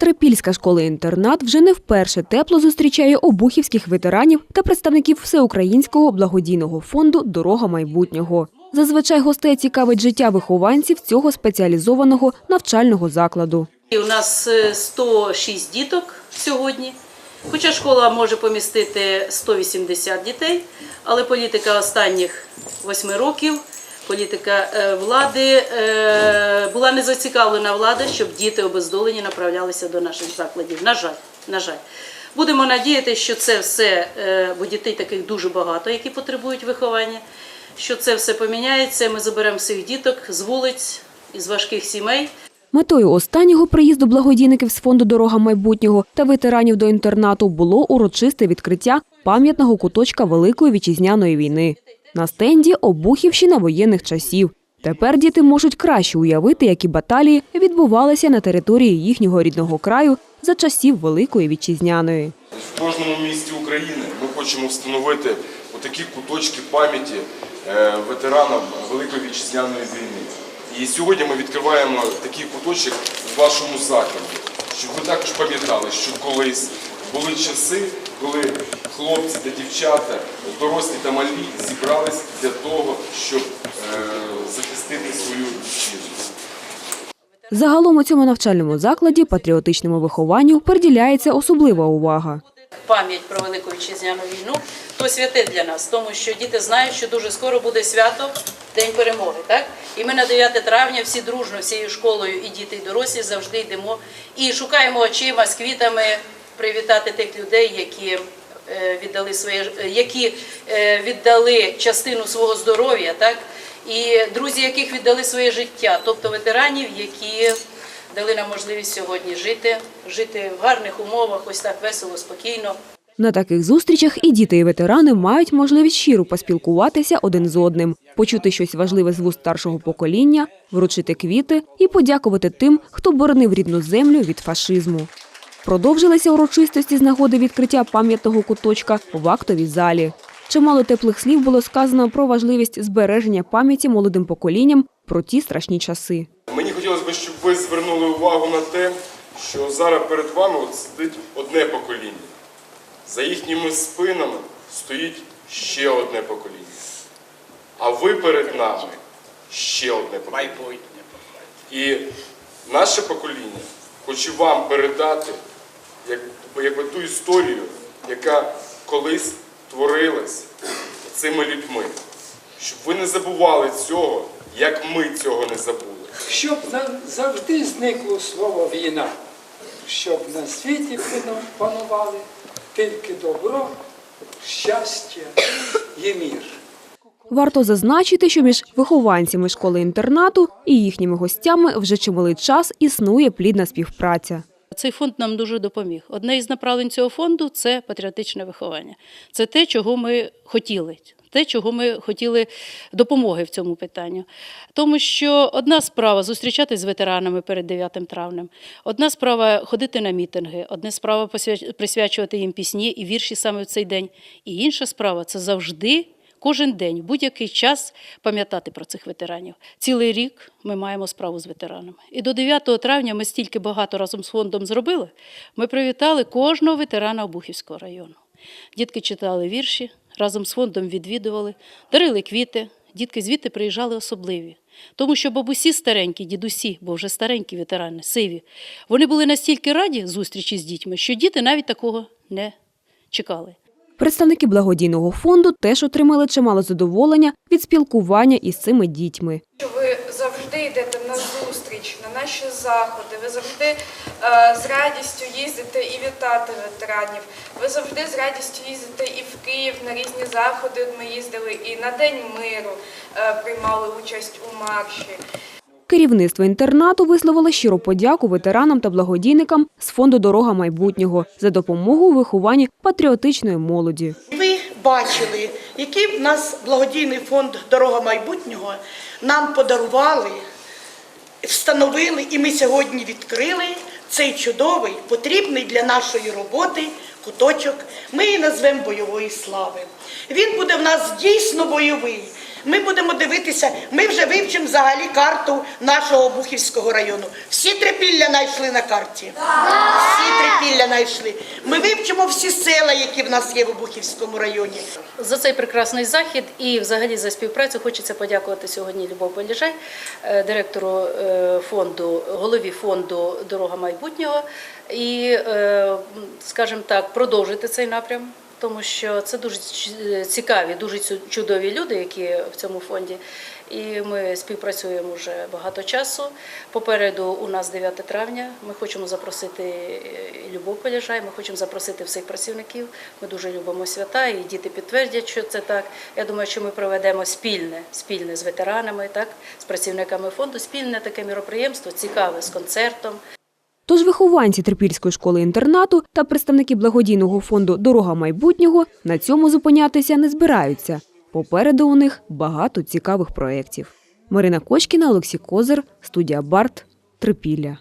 Трипільська школа-інтернат вже не вперше тепло зустрічає обухівських ветеранів та представників всеукраїнського благодійного фонду Дорога майбутнього. Зазвичай гостей цікавить життя вихованців цього спеціалізованого навчального закладу. У нас е, 106 діток сьогодні. Хоча школа може помістити 180 дітей, але політика останніх 8 років, політика е, влади е, була не зацікавлена влада, щоб діти обездолені направлялися до наших закладів. На жаль, на жаль. Будемо надіяти, що це все, е, бо дітей таких дуже багато, які потребують виховання, що це все поміняється. Ми заберемо всіх діток з вулиць, із важких сімей. Метою останнього приїзду благодійників з фонду Дорога майбутнього та ветеранів до інтернату було урочисте відкриття пам'ятного куточка Великої вітчизняної війни. На стенді Обухівщина воєнних часів. Тепер діти можуть краще уявити, які баталії відбувалися на території їхнього рідного краю за часів Великої вітчизняної. В кожному місті України ми хочемо встановити отакі куточки пам'яті е, ветеранам Великої вітчизняної війни. І сьогодні ми відкриваємо такий куточок в вашому закладі, щоб ви також пам'ятали, що колись були часи, коли хлопці та дівчата, дорослі та малі зібрались для того, щоб е, захистити свою вітчизну. Загалом у цьому навчальному закладі патріотичному вихованню приділяється особлива увага. пам'ять про Велику Вітчизняну війну, то святе для нас, тому що діти знають, що дуже скоро буде свято День перемоги. Так? І ми на 9 травня всі дружно, всією школою, і діти, і дорослі завжди йдемо і шукаємо очима з квітами привітати тих людей, які е, віддали своє е, які е, віддали частину свого здоров'я, так? І друзі, яких віддали своє життя, тобто ветеранів, які дали нам можливість сьогодні жити, жити в гарних умовах, ось так весело, спокійно. На таких зустрічах і діти, і ветерани мають можливість щиро поспілкуватися один з одним, почути щось важливе з вуст старшого покоління, вручити квіти і подякувати тим, хто боронив рідну землю від фашизму. Продовжилися урочистості з нагоди відкриття пам'ятного куточка в актовій залі. Чимало теплих слів було сказано про важливість збереження пам'яті молодим поколінням про ті страшні часи. Мені хотілося б, щоб ви звернули увагу на те, що зараз перед вами от сидить одне покоління. За їхніми спинами стоїть ще одне покоління. А ви перед нами ще одне покоління. І наше покоління хоче вам передати як, якби ту історію, яка колись творилась цими людьми. Щоб ви не забували цього, як ми цього не забули. щоб завжди зникло слово війна, щоб на світі панували тільки добро, щастя і мір. Варто зазначити, що між вихованцями школи-інтернату і їхніми гостями вже чималий час існує плідна співпраця. Цей фонд нам дуже допоміг. Одне із направлень цього фонду це патріотичне виховання. Це те, чого ми хотіли. Те, чого ми хотіли допомоги в цьому питанні. Тому що одна справа зустрічатися з ветеранами перед 9 травнем, одна справа ходити на мітинги, одна справа присвячувати їм пісні і вірші саме в цей день. І інша справа це завжди кожен день, будь-який час пам'ятати про цих ветеранів. Цілий рік ми маємо справу з ветеранами. І до 9 травня ми стільки багато разом з фондом зробили. Ми привітали кожного ветерана Обухівського району. Дітки читали вірші, разом з фондом відвідували, дарили квіти. Дітки звідти приїжджали особливі. Тому що бабусі старенькі, дідусі, бо вже старенькі ветерани, сиві, вони були настільки раді зустрічі з дітьми, що діти навіть такого не чекали. Представники благодійного фонду теж отримали чимало задоволення від спілкування із цими дітьми. ви завжди йдете на зустріч, на наші заходи. Ви завжди е, з радістю їздите і вітати ветеранів. Ви завжди з радістю їздите і в Київ на різні заходи. Ми їздили і на День миру е, приймали участь у марші. Керівництво інтернату висловило щиру подяку ветеранам та благодійникам з фонду Дорога майбутнього за допомогу у вихованні патріотичної молоді. Ви бачили, який в нас благодійний фонд Дорога майбутнього нам подарували, встановили, і ми сьогодні відкрили цей чудовий, потрібний для нашої роботи куточок. Ми її назвемо бойової слави. Він буде в нас дійсно бойовий. Ми будемо дивитися, ми вже вивчимо взагалі карту нашого Бухівського району. Всі трипілля знайшли на карті. Всі трипілля знайшли. Ми вивчимо всі села, які в нас є в Обухівському районі. За цей прекрасний захід і взагалі за співпрацю хочеться подякувати сьогодні Любов Поліжай, е, директору е, фонду, голові фонду Дорога майбутнього і, е, скажімо так, продовжити цей напрям. Тому що це дуже цікаві, дуже чудові люди, які в цьому фонді. І ми співпрацюємо вже багато часу. Попереду у нас 9 травня. Ми хочемо запросити Любов Поліжай, ми хочемо запросити всіх працівників. Ми дуже любимо свята, і діти підтвердять, що це так. Я думаю, що ми проведемо спільне, спільне з ветеранами, так, з працівниками фонду, спільне таке міроприємство, цікаве з концертом. Тож вихованці Трипільської школи-інтернату та представники благодійного фонду Дорога майбутнього на цьому зупинятися не збираються. Попереду у них багато цікавих проєктів. Марина Кочкіна, Олексій Козир, студія Барт, Трипілля.